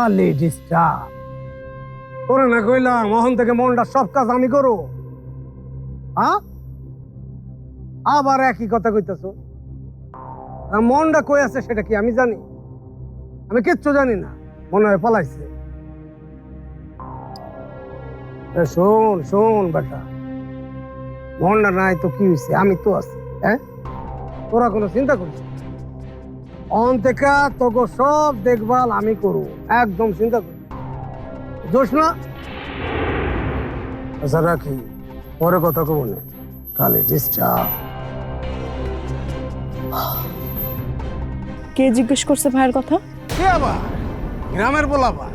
আলে ডিস্টার্ব তোরে না কইলাম মোহন থেকে মনটা সব কাজ আমি করো। হ্যাঁ? আবার একই কথা কইতেছ। মনটা কই আছে সেটা কি আমি জানি? আমি কিচ্ছু জানি না, মনে হয় পালাইছে। শোন শোন বেটা, মনটা নাই তো কি হয়েছে আমি তো আছি হ্যাঁ? তোরা কোনো চিন্তা করিস। অন থেকে তোকে সব দেখভাল আমি করব। একদম চিন্তা করি। দোষ না? আচ্ছা রাখি। পরে কথা কব না। কালে ডিস্টার্ব। কে জিজ্ঞেস করছে ভাইয়ের কথা? কে আবার? গ্রামের বলাবা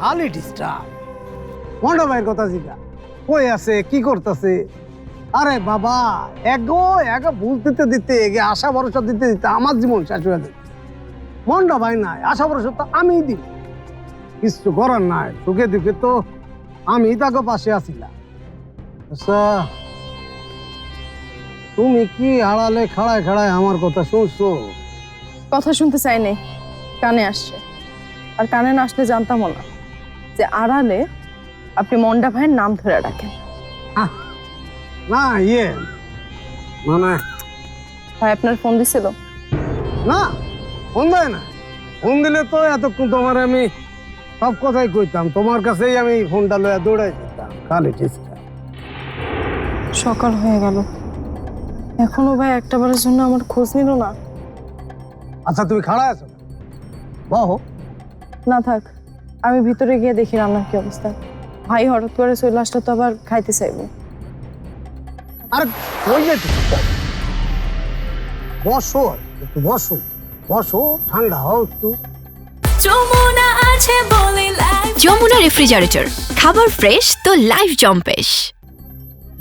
খালি ডিস্টার্ব। মন্ডা ভাইয়ের কথা জিগা। কই আছে? কি করতেছে? আরে বাবা এগো এগো ভুল দিতে দিতে এগে আশা ভরসা দিতে দিতে আমার জীবন শেষ হয়ে মন্ডা ভাই নাই আশা ভরসা তো আমিই দিব কিছু করার নাই সুখে দুঃখে তো আমি তাকে পাশে আছিলাম। আচ্ছা তুমি কি আড়ালে খাড়ায় খাড়ায় আমার কথা শুনছো? কথা শুনতে চাই নাই কানে আসছে। আর কানে না আসলে জানতামও না যে আড়ালে আপনি মন্ডা ভাইয়ের নাম ধরে রাখেন। না ইয়ে মানে ভাই আপনার ফোন দিছিল? না। ফোন দেয় না? ফোন দিলে তো এতক্ষণ তোমার আমি সব কথাই কইতাম। তোমার কাছেই আমি ফোনটা লইয়া দৌড়াই যেতাম খালি টিসটা সকাল হয়ে গেল। এখনও ভাই একটা বারের জন্য আমার খোঁজ নিল না। আচ্ছা তুমি খাড়া আছো? বহ। না থাক আমি ভিতরে গিয়ে দেখি রান্নার কি অবস্থা। ভাই হঠাৎ করে চলে আসলে তো আবার খাইতে চাইব। আরে কই যেতে বসো একটু বসো। বসো ঠান্ডা হও একটু। যমুনা আছে বলে লাইফ যমুনা রেফ্রিজারেটর খাবার ফ্রেশ তো লাইফ জম্পেশ।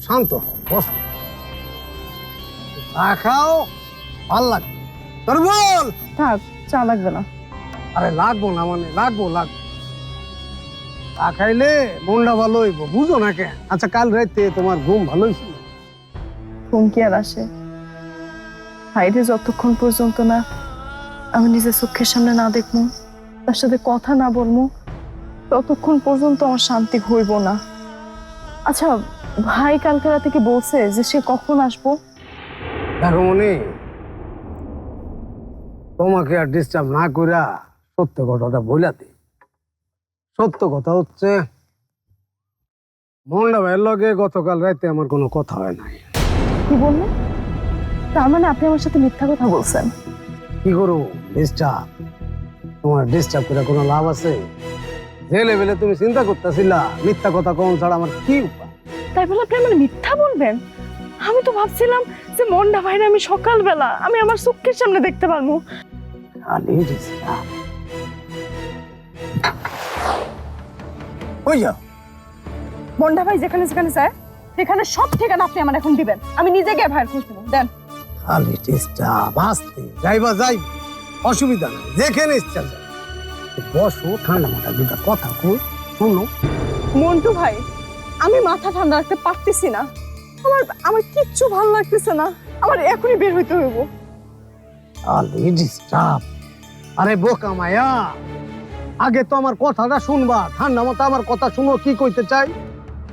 শান্ত হও বসো। চা খাও ভালো লাগবে। তোর বল। থাক চা লাগবে না। আরে লাগবো না মানে লাগবো লাগবো। চা খাইলে মনটা ভালো হইব বুঝো না কেন? আচ্ছা কাল রাতে তোমার ঘুম ভালো হয়েছিল ঘুম কি আর আসে? ভাইরে যতক্ষণ পর্যন্ত না আমি নিজের চোখের সামনে না দেখব তার সাথে কথা না বলব ততক্ষণ পর্যন্ত আমার শান্তি হইব না। আচ্ছা ভাই কালকে রাতে কি বলছে যে সে কখন আসব? দেখো মনে তোমাকে আর ডিস্টার্ব না কইরা সত্য কথাটা বইলাতে সত্য কথা হচ্ছে মন্ডা ভাইয়ের লগে গতকাল রাতে আমার কোনো কথা হয় নাই। কি বললেন তার মানে আপনি আমার সাথে মিথ্যা কথা বলছেন? কি করো ডিস্টার্ব। তোমার ডিস্টার্ব করে কোনো লাভ আছে? যে লেভেলে তুমি চিন্তা করতেছিলা মিথ্যা কথা কম ছাড়া আমার কি উপায়? তাই বলে আপনি আমার মিথ্যা বলবেন? আমি তো ভাবছিলাম যে মন্ডা ভাইরে আমি সকালবেলা আমি আমার চোখের সামনে দেখতে পারব। খালি ডিস্টার্ব। ওই যাও। মন্ডা ভাই যেখানে যেখানে যায় সেখানে সব ঠিকানা আপনি আমার এখন দিবেন। আমি নিজে গিয়ে ভাইয়ের খোঁজ নেব। দেন। খালি ডিস্টার্ব আসতে যাইবা যাই। অসুবিধা নাই যেখানে ইচ্ছা বসো ঠান্ডা মাথা দুটা কথা কই শোনো। মন্টু ভাই আমি মাথা ঠান্ডা রাখতে পারতেছি না। আমার আমার কিচ্ছু ভালো লাগতেছে না। আমার এখনই বের হইতে হইব। খালি ডিস্টার্ব। আরে বোকা মায়া। আগে তো আমার কথাটা শুনবা। ঠান্ডা মাথা আমার কথা শুনো কি কইতে চাই?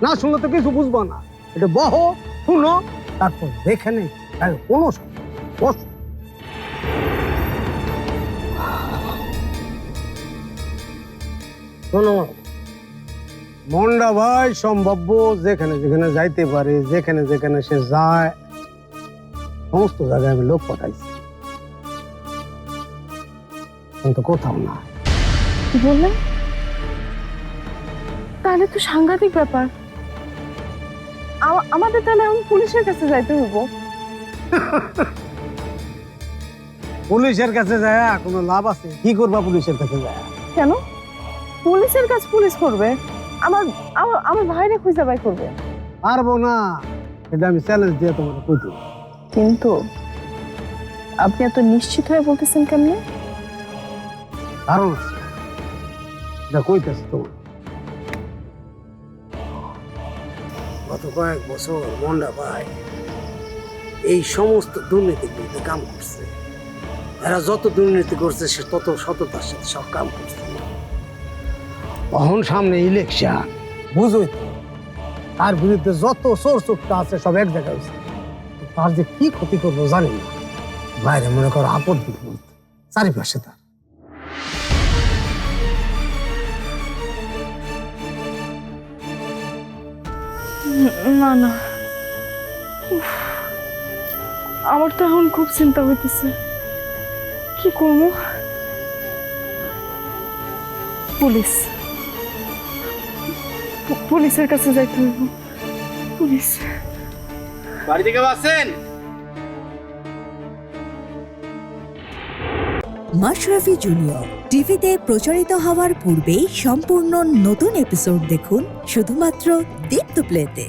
না শুনলে তো কিছু বুঝবা না। এটা বহ শুনো তারপর দেখে নেই কোনো মন্ডা ভাই সম্ভাব্য যেখানে যেখানে যাইতে পারে, যেখানে যেখানে সে যায়, সমস্ত জায়গায় আমি লোক পাঠাইছি। কিন্তু কোথাও না। বললেন তাহলে তো সাংঘাতিক ব্যাপার। আমাদের তাহলে এখন পুলিশের কাছে যাইতে হইব। পুলিশের কাছে যায় কোনো লাভ আছে? কি করবা পুলিশের কাছে যায়? কেন? পুলিশের কাজ পুলিশ করবে। আমার আমার আমার ভাইরে খুঁজে বাই করবে। পারব না। এটা আমি চ্যালেঞ্জ দিয়ে তোমার কইতে কিন্তু আপনি এত নিশ্চিত হয়ে বলতেছেন কেমনে? কারণ আছে। এটা কইতেছে তোমার গত কয়েক বছর মন্ডা ভাই এই সমস্ত দুর্নীতির বিরুদ্ধে কাম করছে। এরা যত দুর্নীতি করছে সে তত সততার সাথে সব কাম করছে। তখন সামনে ইলেকশন বুঝোই তার বিরুদ্ধে যত চোর চুক্তা আছে সব এক জায়গায় হয়েছে। তার যে কি ক্ষতি করব জানি না। বাইরে মনে করো আপদ বিপদ চারিপাশে তার। না না। উফ, আমার তো এখন খুব চিন্তা হইতেছে। কি করব? পুলিশ। পুলিশের কাছে যাইতে হইব। পুলিশ। বাড়ি থেকে বাসেন মাশরাফি জুনিয়র টিভিতে প্রচারিত হওয়ার পূর্বেই সম্পূর্ণ নতুন এপিসোড দেখুন শুধুমাত্র দীপ্ত প্লেতে